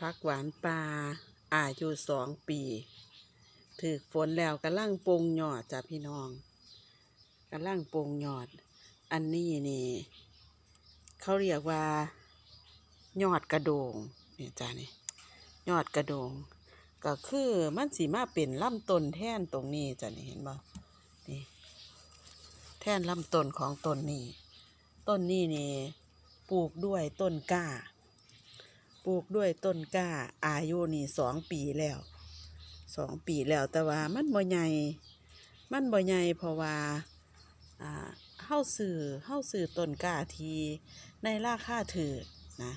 พักหวานปลาอายุสองปีถือฝนแล้วกำลังปรุงยอดจ้ะพี่น้องกำลังปรุงยอด อันนี้นี่ เขาเรียกว่า ยอดกระโดงเนี่ยจ้ะนี่ยอดกระโดง ก็คือมันสีมาเป็นลำต้นแท่นตรงนี้จ้ะนี่เห็นบ่นี่แท่นลำต้นของต้นนี้ ต้นนี้นี่ ปลูกด้วยต้นกล้า ลูกด้วยต้นกล้า อายุนี่สองปีแล้วสองปีแล้วแต่ว่ามันบ่ใหญ่มันบ่ใหญ่เพราะว่าอ่าเฮาซื้อเฮาซื้อต้นกล้าทีในราคาถูกนะ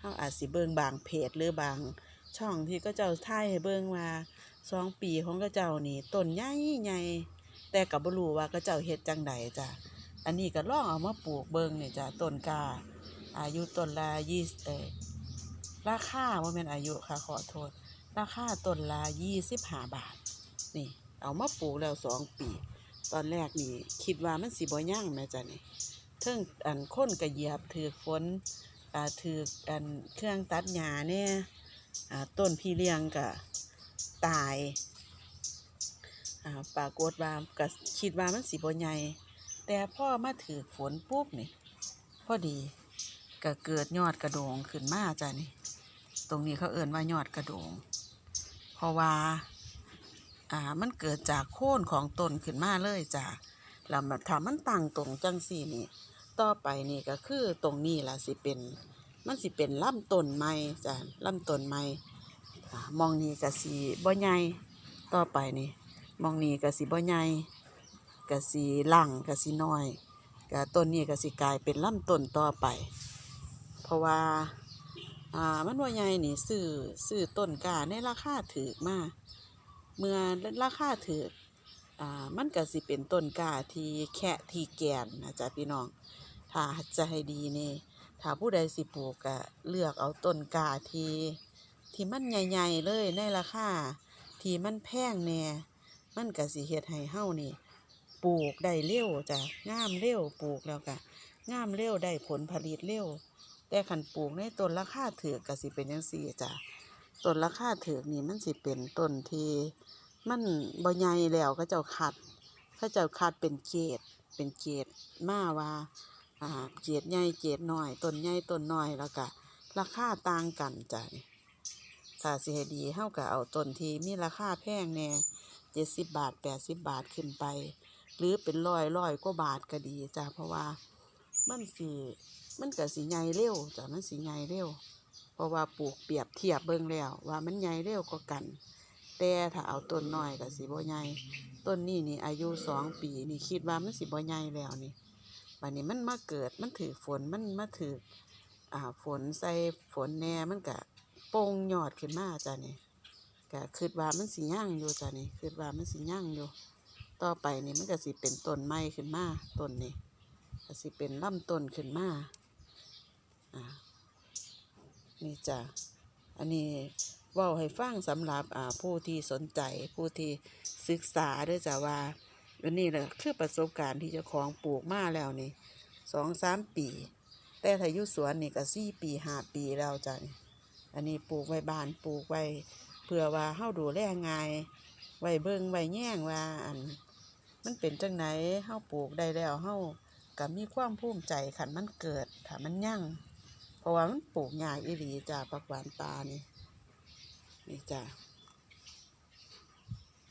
เฮาอาจสิเบิ่งบางเพจหรือบางช่องที่ก็เจ้าท่ายให้เบิ่งว่าสองปีของก็เจ้านี่ต้นใหญ่ใหญ่แต่ก็บ่รู้ว่าก็เจ้าเฮ็ดจังใดจ้ะอันนี้ก็ลองเอามาปลูกเบิ่งนี่ยจ้ะต้นก้าอายุต้นละยี่เออ ราคาว่าเป็นอายุค่ะขอโทษ ราคาต้นละยี่สิบห้าบาท นี่ เอามาปลูกแล้วสองปี ตอนแรกนี่ คิดว่ามันสิบ่ย่างแม่จ้ะนี่เทิงอันค้นกระเหยียบถือฝนอ่าถืออันเครื่องตัดหญ้าเนี่ยอ่าต้นพี่เลี้ยงก็ตายอ่าปรากฏว่าก็คิดว่ามันสิบ่ใหญ่แต่พ่อมาถือฝนปุ๊บนี่พอดี ก็เกิดยอดกระโดงขึ้นมาจ้ะนี่ ตรงนี้เขาเอ่นว่ายอดกระโดง เพราะว่า อ่า มันเกิดจากโค่นของต้นขึ้นมาเลยจ้ะแล้วมันถ้ามันตั้งตรงจังสี่นี่ ต่อไปนี่ก็คือตรงนี้ล่ะสิเป็น มันสิเป็นลำต้นไม้จ้ะลำต้นไม้มองนี้ก็สิบ่ใหญ่ต่อไปนี่ มองนี้ก็สิบ่ใหญ่ก็สิหลังก็สิน้อยก็ต้นนี้ก็สิกลายเป็นลำต้นต่อไป เพราะว่าอ่ามันว่าใหญ่นี่ซื้อซื้อต้นกาในราคาถูกมากเมื่อราคาถูกอ่ามันก็สิเป็นต้นกาที่แค่ที่แกนนะจ๊ะพี่น้อง ถ้าจะให้ดีนี่ถ้าผู้ใดสิปลูกก็เลือกเอาต้นกาที่ที่มันใหญ่ๆเลยในราคาที่มันแพงแน่มันก็สิเฮ็ดให้เฮานี่ปลูกได้เร็วจ้ะงามเร็วปลูกแล้วก็งามเร็วได้ผลผลิตเร็ว แต่ขันปลูกในต้นราคาถือกก็สิเป็นจังซี่จ้ะต้นราคาถือกนี่มันสิเป็นต้นที่มันบ่ใหญ่แล้วก็เจ้าคัดเขาเจ้าคัดเป็นเกรดเป็นเกรดมาว่าอ่าเกรดใหญ่เกรดน้อยต้นใหญ่ต้นน้อยแล้วก็ราคาต่างกันจ้ะนี่ถ้าสิให้ดีเฮาก็เอาต้นที่มีราคาแพงแน่เจ็ดสิบบาทแปดสิบบาทขึ้นไป หรือเป็นร้อยร้อยกว่าบาทก็ดีจ้ะเพราะว่า มันสิมันก็สิใหญ่เร็วจ้ะมันสิใหญ่เร็ว เพราะว่าปลูกเปรียบเทียบเบิ่งแล้ว ว่ามันใหญ่เร็วกว่ากัน แต่ถ้าเอาต้นน้อยก็สิบ่ใหญ่ต้นนี้นี่อายุสองปีนี่คิดว่ามันสิบ่ใหญ่แล้วนี่บัดนี้มันมาเกิดมันถือฝนมันมาถืออ่าฝนใส่ฝนแน่มันก็โป่งยอดขึ้นมาจ้ะนี่ก็คิดว่ามันสิยั่งอยู่จ้ะนี่คิดว่ามันสิยั่งอยู่ ต่อไปนี่มันก็สิเป็นต้นไม้ขึ้นมาต้นนี้ ก็สิเป็นลำต้นขึ้นมาอ่านี่จ้ะอันนี้ว่าให้ฟังสำหรับอ่าผู้ที่สนใจผู้ที่ศึกษาด้วยจ้ะว่าอันนี้แหละคือประสบการณ์ที่เจ้าของปลูกมาแล้วนี่สองสามปี แต่ถ้ายุสวนนี่ก็สี่ปีห้าปีแล้วจ้ะอันนี้ปลูกไว้บานปลูกไว้เพื่อว่าเฮาดูแลง่ายไว้เบิ่งไว้แย่งว่าอันมันเป็นจังไหนเฮาปลูกได้แล้วเฮา ก็มีความภูมิใจขันมันเกิดถ้ามันยั่งเพราะว่ามันปลูกยากอีหลีจ้าปักหวานปลานี่นี่จ้า